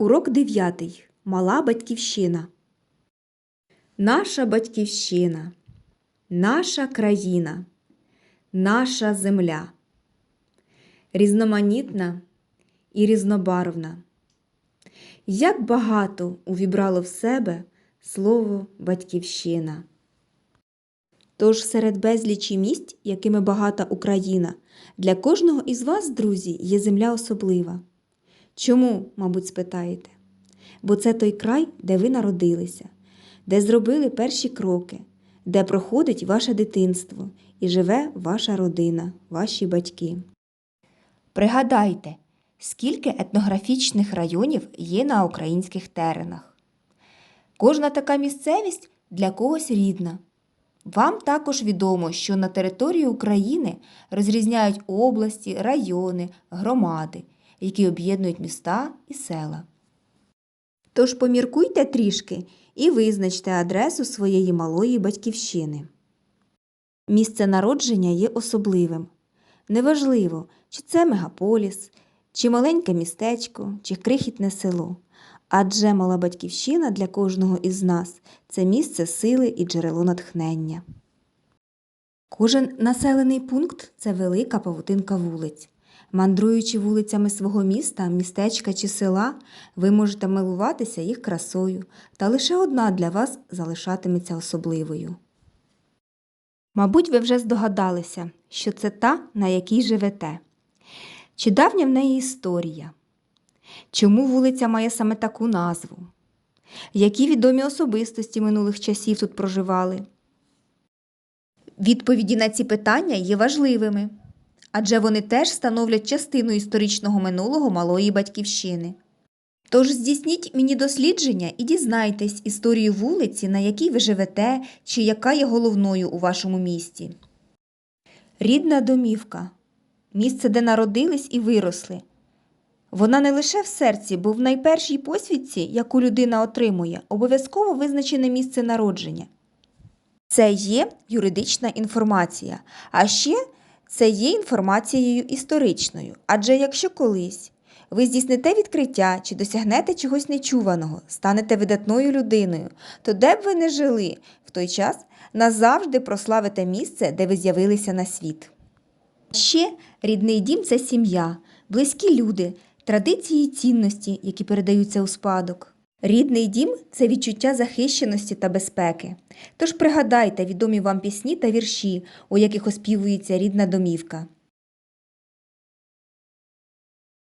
Урок 9. Мала батьківщина. Наша батьківщина, наша країна, наша земля. Різноманітна і різнобарвна. Як багато увібрало в себе слово батьківщина. Тож серед безлічі місць, якими багата Україна, для кожного із вас, друзі, є земля особлива. Чому, мабуть, спитаєте? Бо це той край, де ви народилися, де зробили перші кроки, де проходить ваше дитинство і живе ваша родина, ваші батьки. Пригадайте, скільки етнографічних районів є на українських теренах. Кожна така місцевість для когось рідна. Вам також відомо, що на території України розрізняють області, райони, громади, які об'єднують міста і села. Тож поміркуйте трішки і визначте адресу своєї малої батьківщини. Місце народження є особливим. Неважливо, чи це мегаполіс, чи маленьке містечко, чи крихітне село. Адже мала батьківщина для кожного із нас це місце сили і джерело натхнення. Кожен населений пункт це велика павутинка вулиць. Мандруючи вулицями свого міста, містечка чи села, ви можете милуватися їх красою, та лише одна для вас залишатиметься особливою. Мабуть, ви вже здогадалися, що це та, на якій живете. Чи давня в неї історія? Чому вулиця має саме таку назву? Які відомі особистості минулих часів тут проживали? Відповіді на ці питання є важливими, адже вони теж становлять частину історичного минулого малої батьківщини. Тож здійсніть мені дослідження і дізнайтесь історію вулиці, на якій ви живете, чи яка є головною у вашому місті. Рідна домівка місце, де народились і виросли. Вона не лише в серці, бо в найпершій посвідці, яку людина отримує, обов'язково визначене місце народження. Це є юридична інформація, а ще це є інформацією історичною. Адже якщо колись ви здійсните відкриття чи досягнете чогось нечуваного, станете видатною людиною, то де б ви не жили в той час, назавжди прославите місце, де ви з'явилися на світ. Ще рідний дім це сім'я, близькі люди, традиції і цінності, які передаються у спадок. Рідний дім це відчуття захищеності та безпеки. Тож пригадайте відомі вам пісні та вірші, у яких оспівується рідна домівка.